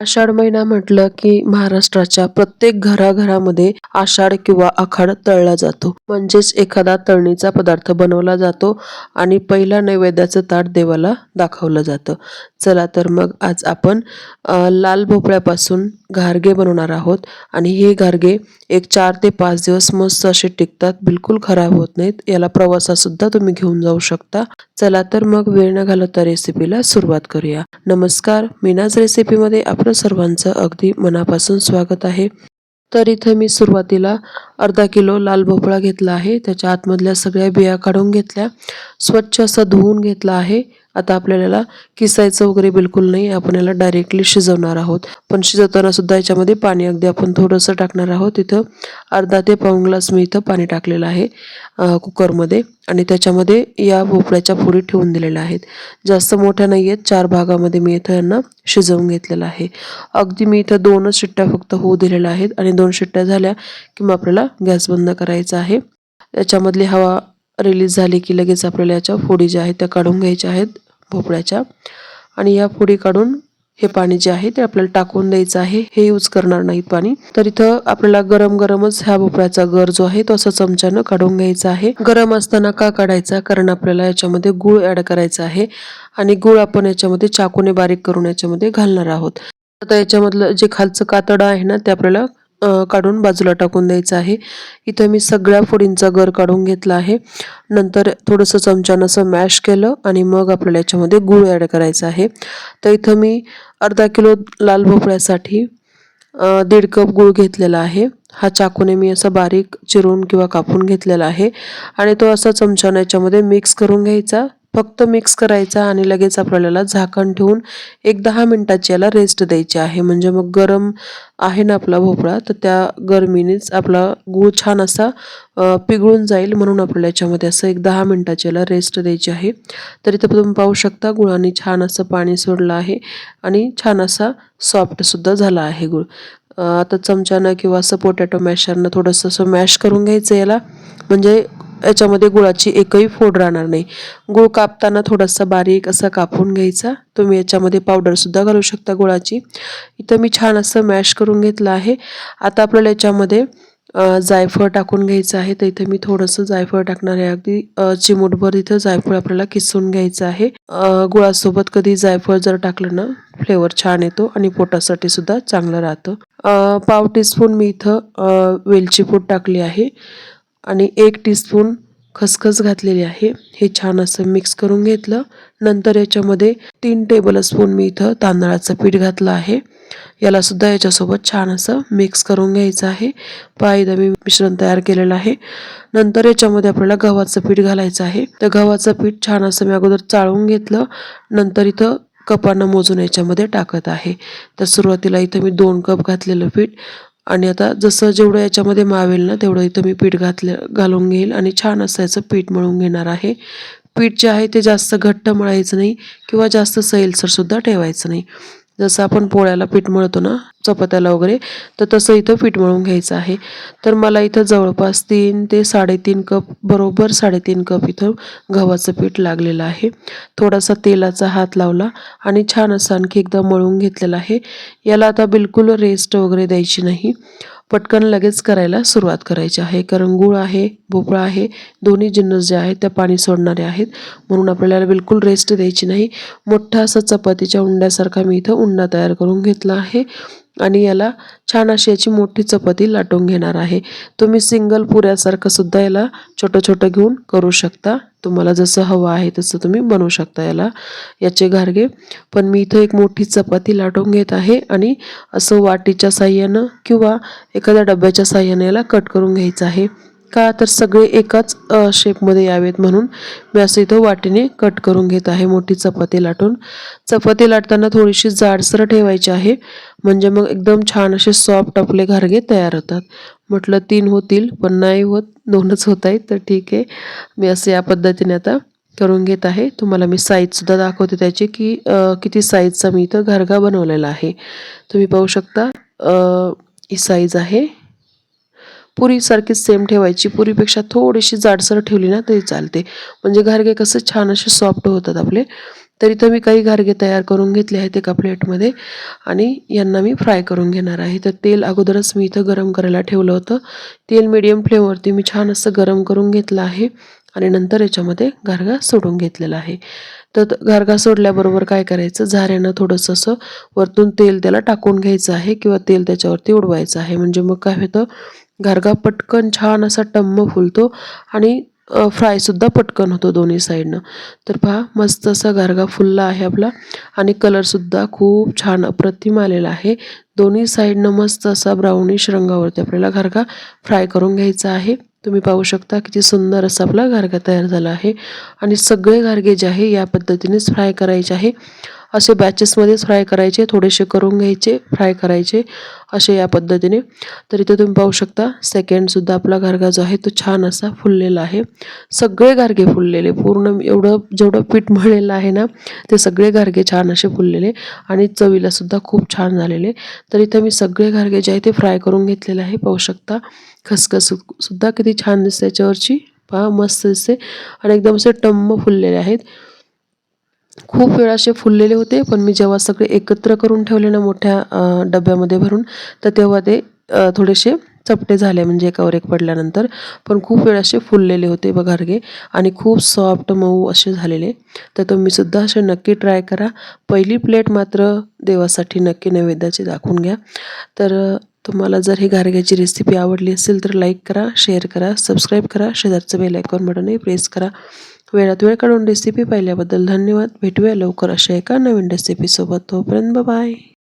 आषाढ महिना म्हटलं की महाराष्ट्राच्या प्रत्येक घराघरामध्ये आषाढ किंवा आखाड तळला जातो. म्हणजेच एखादा तळणीचा पदार्थ बनवला जातो आणि पहिला नैवेद्याचं ताट देवाला दाखवलं जातं. चला तर मग आज आपण लाल भोपळ्यापासून घारगे बनवणार आहोत आणि हे घारगे एक चार ते पाच दिवस मस्त असे टिकतात बिलकुल खराब होत नाहीत. याला प्रवासासुद्धा तुम्ही घेऊन जाऊ शकता. चला तर मग वेळ न घालवता रेसिपीला सुरुवात करूया. नमस्कार मीनाज रेसिपीमध्ये आपलं सर्वांचं अगदी मनापासून स्वागत आहे. तर इथं मी सुरुवातीला अर्धा किलो लाल भोपळा घेतला आहे. त्याच्या आतमधल्या सगळ्या बिया काढून घेतल्या. स्वच्छ असं धुवून घेतला आहे. आता आपल्याला किसायचं वगैरे बिलकुल नाही आपण याला डायरेक्टली शिजवणार आहोत. पण शिजवताना सुद्धा याच्यामध्ये पाणी अगदी आपण थोडंसं टाकणार आहोत. इथं अर्धा ते पाऊण ग्लास मी इथं पाणी टाकलेलं आहे कुकरमध्ये. आणि त्याच्यामध्ये या भोपळ्याच्या फोडी ठेवून दिलेल्या आहेत. जास्त मोठ्या नाही आहेत चार भागामध्ये मी इथं यांना शिजवून घेतलेलं आहे. अगदी मी इथं दोनच शिट्ट्या फक्त होऊ दिलेल्या आहेत. आणि दोन शिट्ट्या झाल्या की मग आपल्याला गॅस बंद करायचा आहे. याच्यामधली हवा रिलीज झाली की लगेच आपल्याला याच्या फोडी ज्या आहेत त्या काढून घ्यायच्या आहेत भोपळ्याच्या. आणि या फोडी काढून हे पाणी जे आहे ते आपल्याला टाकून द्यायचं आहे. हे यूज करणार नाहीत पाणी. तर इथं आपल्याला गरम गरमच ह्या भोपळ्याचा गर जो आहे तो असं चमच्यानं काढून घ्यायचा आहे. गरम असताना का काढायचा? कारण आपल्याला याच्यामध्ये गुळ ऍड करायचा आहे. आणि गुळ आपण याच्यामध्ये चाकूने बारीक करून याच्यामध्ये घालणार आहोत. आता याच्यामधलं जे खालचं कातडं आहे ना ते आपल्याला काढून बाजूला टाकून द्यायचं आहे. इथं मी सगळ्या फोडींचा गर काढून घेतला आहे. नंतर थोडंसं चमच्यानं असं मॅश केलं आणि मग आपल्याला याच्यामध्ये गूळ ॲड करायचं आहे. तर इथं मी अर्धा किलो लाल भोपळ्यासाठी दीड कप गूळ घेतलेला आहे. हा चाकूने मी असा बारीक चिरून किंवा कापून घेतलेला आहे. आणि तो असा चमच्यानं याच्यामध्ये मिक्स करून घ्यायचा. फक्त मिक्स करायचा आणि लगेच आपल्याला झाकण ठेवून एक दहा मिनटाची याला रेस्ट द्यायची आहे. म्हणजे मग गरम आहे ना आपला भोपळा तर त्या गरमीनेच आपला गूळ छान असा पिघळून जाईल म्हणून आपल्याला याच्यामध्ये असं एक दहा मिनटाची याला रेस्ट द्यायची आहे. तर इथं तुम्ही पाहू शकता गुळाने छान असं पाणी सोडलं आहे आणि छान असा सॉफ्टसुद्धा झाला आहे गुळ. आता चमच्यानं किंवा असं पोटॅटो मॅशरनं थोडंसं असं मॅश करून घ्यायचं याला. म्हणजे याच्यामध्ये गुळाची एकही फोड राहणार नाही. गुळ कापताना थोडासा बारीक असा कापून घ्यायचा. तुम्ही याच्यामध्ये पावडरसुद्धा घालू शकता गुळाची. इथं मी छान असं मॅश करून घेतलं आहे. आता आपल्याला याच्यामध्ये जायफळ टाकून घ्यायचं आहे. तर इथे मी थोडंसं जायफळ टाकणार आहे. अगदी चिमूटभर इथं जायफळ आपल्याला किसून घ्यायचं आहे. गुळासोबत कधी जायफळ जर टाकलं ना फ्लेवर छान येतो आणि पोटासाठी सुद्धा चांगलं राहतं. पाव टीस्पून मी इथं वेलची पूड टाकली आहे. आणि एक टीस्पून खसखस घातलेली आहे. हे छान असं मिक्स करून घेतलं. नंतर याच्यामध्ये तीन टेबल स्पून मी इथं तांदळाचं पीठ घातलं आहे. याला सुद्धा याच्यासोबत छान असं मिक्स करून घ्यायचं आहे. पायदा मी मिश्रण तयार केलेलं आहे. नंतर याच्यामध्ये आपल्याला गव्हाचं पीठ घालायचं आहे. तर गव्हाचं पीठ छान असं मी अगोदर चाळून घेतलं. नंतर इथं कपानं मोजून याच्यामध्ये टाकत आहे. तर सुरुवातीला इथं मी दोन कप घातलेलं पीठ. आणि आता जसं जेवढं याच्यामध्ये मावेल ना तेवढं इथं मी पीठ घातलं घालून घेईल आणि छान असं याचं पीठ मळून घेणार आहे. पीठ जे आहे ते जास्त घट्ट मळायचं नाही किंवा जास्त सैलसरसुद्धा ठेवायचं नाही. जसं आपण पोळ्याला पीठ मळतो ना चपात्याला वगैरे तर तसं इथं पीठ मळून घ्यायचं आहे. तर मला इथं जवळपास तीन ते साडेतीन कप बरोबर साडेतीन कप इथं गव्हाचं पीठ लागलेलं आहे. थोडासा तेलाचा हात लावला आणि छान असं आणखी एकदा मळून घेतलेलं आहे. याला आता बिलकुल रेस्ट वगैरे द्यायची नाही. पटकन लगेच करायला सुरुवात करायची आहे. कारण गुळ आहे भोपळा आहे दोन्ही जिन्नस जे आहेत त्या पाणी सोडणारे आहेत. म्हणून आपल्याला बिलकुल रेस्ट द्यायची नाही. मोठा असा चपातीच्या उंड्यासारखा मी इथं उंडा तयार करून घेतला आहे. आणि याला छान अशी याची मोठी चपाती लाटून घेणार आहे. तुम्ही सिंगल पुऱ्यासारखं सुद्धा याला छोटं छोटं घेऊन करू शकता. तुम्हाला जसं हवं आहे तसं तुम्ही बनवू शकता याला. याचे घारगे. पण मी इथं एक मोठी चपाती लाटून घेत आहे आणि असं वाटीच्या साह्यानं किंवा एखाद्या डब्याच्या साह्यानं याला कट करून घ्यायचं आहे. का तर सगळे एकाच शेपमध्ये यावेत म्हणून मी असं इथं वाटीने कट करून घेत आहे मोठी चपाती लाटून. चपाती लाटताना थोडीशी जाडसर ठेवायची आहे. म्हणजे मग एकदम छान असे सॉफ्ट आपले घारगे तयार होतात. म्हटलं तीन होतील पण नाही होत दोनच होत आहेत तर ठीक आहे. मी असं या पद्धतीने आता करून घेत आहे. तुम्हाला मी साईजसुद्धा दाखवते त्याची की किती साईजचा मी इथं घरगा बनवलेला आहे. तुम्ही पाहू शकता ही साईज आहे. पुरीसारखीच सेम ठेवायची. पुरीपेक्षा थोडीशी जाडसर ठेवली ना तरी चालते. म्हणजे घारगे कसं छान असे सॉफ्ट होतात आपले. तर इथं मी काही घारगे तयार करून घेतले आहेत एका प्लेटमध्ये. आणि यांना मी फ्राय करून घेणार आहे. तर तेल अगोदरच मी इथं गरम करायला ठेवलं होतं. तेल मिडियम फ्लेमवरती मी छान असं गरम करून घेतलं आहे. आणि नंतर याच्यामध्ये गारगा सोडून घेतलेला आहे. तर घारगा गारगा सोडल्याबरोबर काय करायचं? झाऱ्यानं थोडंसं असं वरतून तेल त्याला टाकून घ्यायचं आहे किंवा तेल त्याच्यावरती उडवायचं आहे. म्हणजे मग काय होतं? गारगा पटकन छान असा टम्म फुलतो आणि फ्रायसुद्धा पटकन होतो दोन्ही साईडनं. तर पहा मस्त असा गारगा फुलला आहे आपला आणि कलरसुद्धा खूप छान अप्रतिम आलेला आहे. दोन्ही साईडनं मस्त असा ब्राउनिश रंगावरती आपल्याला गारगा फ्राय करून घ्यायचा आहे. तुम्ही पाहू शकता किती सुंदर असा आपला गारगा तयार झाला आहे. आणि सगळे गारगे जे आहे या पद्धतीनेच फ्राय करायचे आहे. असे बॅचेसमध्येच फ्राय करायचे थोडेसे करून घ्यायचे फ्राय करायचे असे या पद्धतीने. तर इथे तुम्ही पाहू शकता सेकंडसुद्धा आपला गारगा जो आहे तो छान असा फुललेला आहे. सगळे गारगे फुललेले पूर्ण एवढं जेवढं पीठ मळलेलं आहे ना ते सगळे गारगे छान असे फुललेले आणि चवीलासुद्धा खूप छान झालेले. तर इथं मी सगळे गारगे जे आहे ते फ्राय करून घेतलेले आहे. पाहू शकता खसखस सुद्धा किती छान दिसते याच्यावरची. पहा मस्त दिसते. आणि एकदम असे टम्म फुललेले आहेत. खूप वेळा असे फुललेले होते पण मी जेव्हा सगळे एकत्र करून ठेवले ना मोठ्या डब्यामध्ये भरून तर तेव्हा ते थोडेसे चपटे झाले म्हणजे एकावर एक पडल्यानंतर. पण खूप वेळ असे फुललेले होते बघारगे आणि खूप सॉफ्ट मऊ असे झालेले. तर तुम्ही सुद्धा असे नक्की ट्राय करा. पहिली प्लेट मात्र देवासाठी नक्की नैवेद्याची दाखवून घ्या. तर तुम्हाला जर ही गारग्याची रेसिपी आवडली असेल तर लाईक करा शेअर करा सबस्क्राईब करा शेजारचं बेल आयकॉन बटनही प्रेस करा. वेळात वेळ काढून रेसिपी पाहिल्याबद्दल धन्यवाद. भेटूया लवकर अशा एका नवीन रेसिपीसोबत तोपर्यंत बाय